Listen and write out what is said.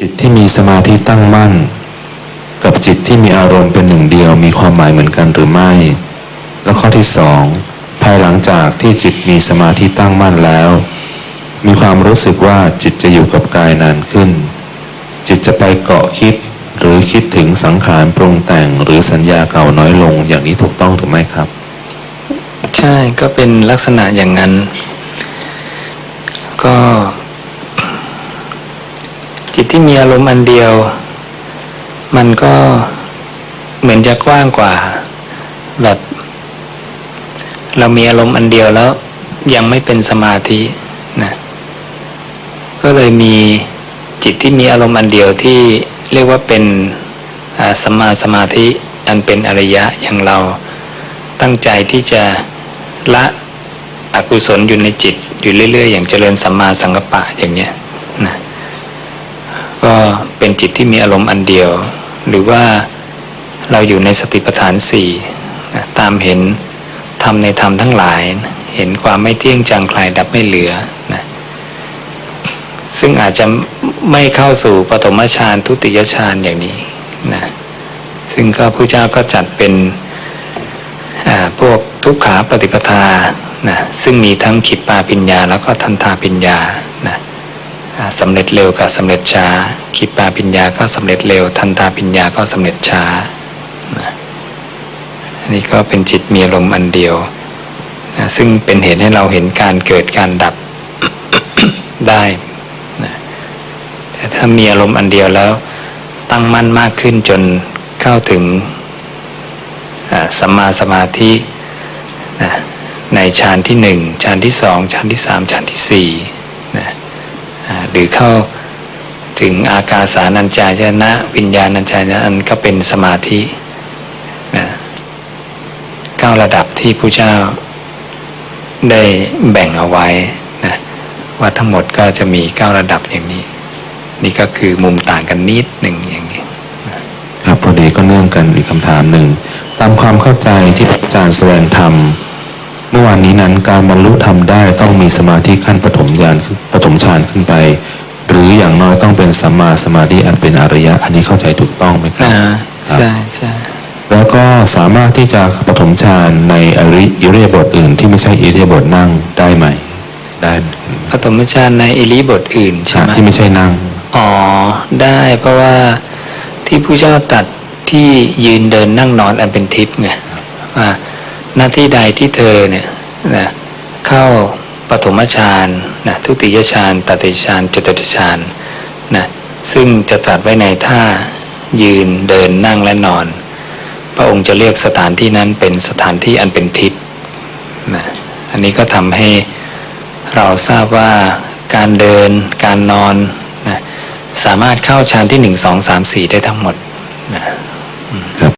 จิตที่มีสมาธิตั้งมั่น กับจิตที่มีอารมณ์เป็นหนึ่งเดียวมีความหมายเหมือนกันหรือไม่ และข้อที่สองภายหลังจากที่จิตมีสมาธิตั้งมั่นแล้ว มีความรู้สึกว่าจิตจะอยู่กับกายนานขึ้น จิตจะไปเกาะคิดหรือคิดถึงสังขารปรุงแต่งหรือสัญญาเก่าน้อยลงอย่างนี้ถูกต้องหรือไม่ครับ ใช่ก็เป็นลักษณะอย่างนั้น ก็ ที่มีอารมณ์อันเดียว มันก็เหมือนจะกว้างกว่า แบบ เรามีอารมณ์อันเดียวแล้ว ยังไม่เป็นสมาธินะก็เลยมีจิตที่มีอารมณ์อันเดียวที่เรียกว่าเป็นสัมมาสมาธิอันเป็นอริยะอย่างเราตั้งใจที่จะละอกุศลอยู่ในจิตอยู่เรื่อย ๆ อย่างเจริญสัมมาสังกัปปะอย่างเนี้ยนะ ก็เป็นจิตที่มีอารมณ์อันเดียว หรือว่าเราอยู่ในสติปัฏฐานสี่ตามเห็นธรรมในธรรมทั้งหลาย เห็นความไม่เที่ยงจางคลายดับไม่เหลือนะซึ่งอาจจะไม่เข้าสู่ปฐมฌานทุติยฌานอย่างนี้นะซึ่งก็พระเจ้าก็จัดเป็นพวกทุกขาปฏิปทานะซึ่งมีทั้งขิปปาปิญญาแล้วก็ทันทาปิญญานะอ่า สำเร็จเร็วกับสำเร็จช้าขิปปาปิญญาก็สำเร็จเร็ว ทันทาปิญญาก็สำเร็จช้านะอันนี้ก็เป็นจิตมีอารมณ์อันเดียวนะซึ่งเป็นเหตุให้เราเห็นการเกิดการดับได้นะแต่ถ้ามีอารมณ์อันเดียวแล้วตั้งมั่นมากขึ้นจนเข้าถึงสัมมาสมาธินะในฌานที่หนึ่งฌานที่สองฌานที่สามฌานที่สี่นะ หรือเข้าถึงอากาสานัญจายนะ วิญญาณัญจายนะอันก็เป็นสมาธินะเก้าระดับที่พระเจ้าได้แบ่งเอาไว้นะว่าทั้งหมดก็จะมีเก้าระดับอย่างนี้ นี่ก็คือมุมต่างกันนิดหนึ่งอย่างนี้ครับพอดีก็เนื่องกันอีกคำถามหนึ่งตามความเข้าใจที่อาจารย์แสดงธรรม เมื่อวานนี้นั้นการบรรลุธรรมได้ต้องมีสมาธิขั้นปฐมญาณปฐมฌานขึ้นไป หรืออย่างน้อยต้องเป็นสัมมาสมาธิอันเป็นอริยะ อันนี้เข้าใจถูกต้องไหมครับอ่าครับใช่ใช่แล้วก็สามารถที่จะปฐมฌานในอริอิริยาบถอื่น ที่ไม่ใช่อิริยาบถนั่งได้ไหมได้ปฐมฌานในอิริบทอื่นใช่ไหมที่ไม่ใช่นั่งอ๋อได้เพราะว่าที่ผู้เจ้าตรัดที่ยืนเดินนั่งนอนอันเป็นทิพย์ไงว่า หน้าที่ใดที่เธอเนี่ยนะเข้าปฐมฌานนะทุติยฌานตติฌานจตุตฌานนะซึ่งจะตรัสไว้ในท่ายืนเดินนั่งและนอน พระองค์จะเรียกสถานที่นั้นเป็นสถานที่อันเป็นทิพย์นะอันนี้ก็ทำให้เราทราบว่าการเดินการนอนนะสามารถเข้าฌานที่หนึ่งสองสามสี่ได้ทั้งหมดนะ